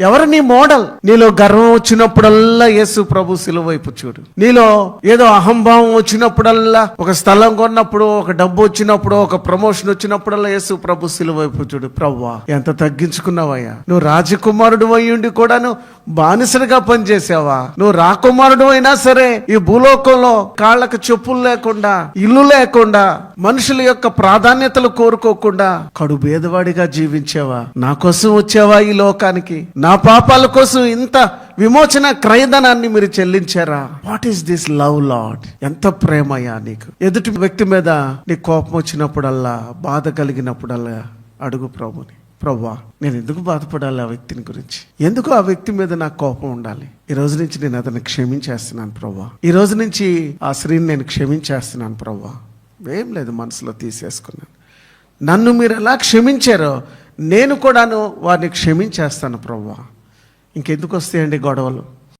ఎవరు నీ మోడల్? నీలో గర్వం వచ్చినప్పుడల్లా యేసు ప్రభు సిలువ వైపు చూడు. నీలో ఏదో అహంభావం వచ్చినప్పుడల్లా ఒక స్థలం కొన్నప్పుడు ఒక డబ్బు వచ్చినప్పుడు ఒక ప్రమోషన్ వచ్చినప్పుడల్లా యేసు ప్రభు సిలువ వైపు చూడు. ప్రవ్వా ఎంత తగ్గించుకున్నావయ్యా? నువ్వు రాజకుమారుడు అయ్యుండి కూడాను బానిసలుగా పనిచేసావా? నువ్వు రాకుమారుడు అయినా సరే ఈ భూలోకంలో కాళ్ళకు చెప్పులు లేకుండా ఇల్లు లేకుండా మనుషుల యొక్క ప్రాధాన్యతలు కోరుకోకుండా కడు భేదవాడిగా జీవించావా? నా కోసం వచ్చావా ఈ లోకానికి? నా పాపాల కోసం ఇంత విమోచన క్రయధనాన్ని మీరు చెల్లించారా? What is this love lord ఎంత ప్రేమయ్యా నీకు? ఎదుటి వ్యక్తి మీద నీ కోపం వచ్చినప్పుడల్లా బాధ కలిగినప్పుడల్లా అడుగు ప్రభుని. ప్రవ్వా నేను ఎందుకు బాధపడాలి ఆ వ్యక్తిని గురించి? ఎందుకు ఆ వ్యక్తి మీద నాకు కోపం ఉండాలి? ఈ రోజు నుంచి నేను అతన్ని క్షమించేస్తున్నాను ప్రవ్వా ఈ రోజు నుంచి ఆ స్త్రీని నేను క్షమించేస్తున్నాను ప్రవ్వా ఏం లేదు మనసులో తీసేసుకున్నాను. నన్ను మీరు ఎలా క్షమించారో నేను కూడాను వారిని క్షమించేస్తాను ప్రవ్వా ఇంకెందుకు వస్తాయండి గొడవలు?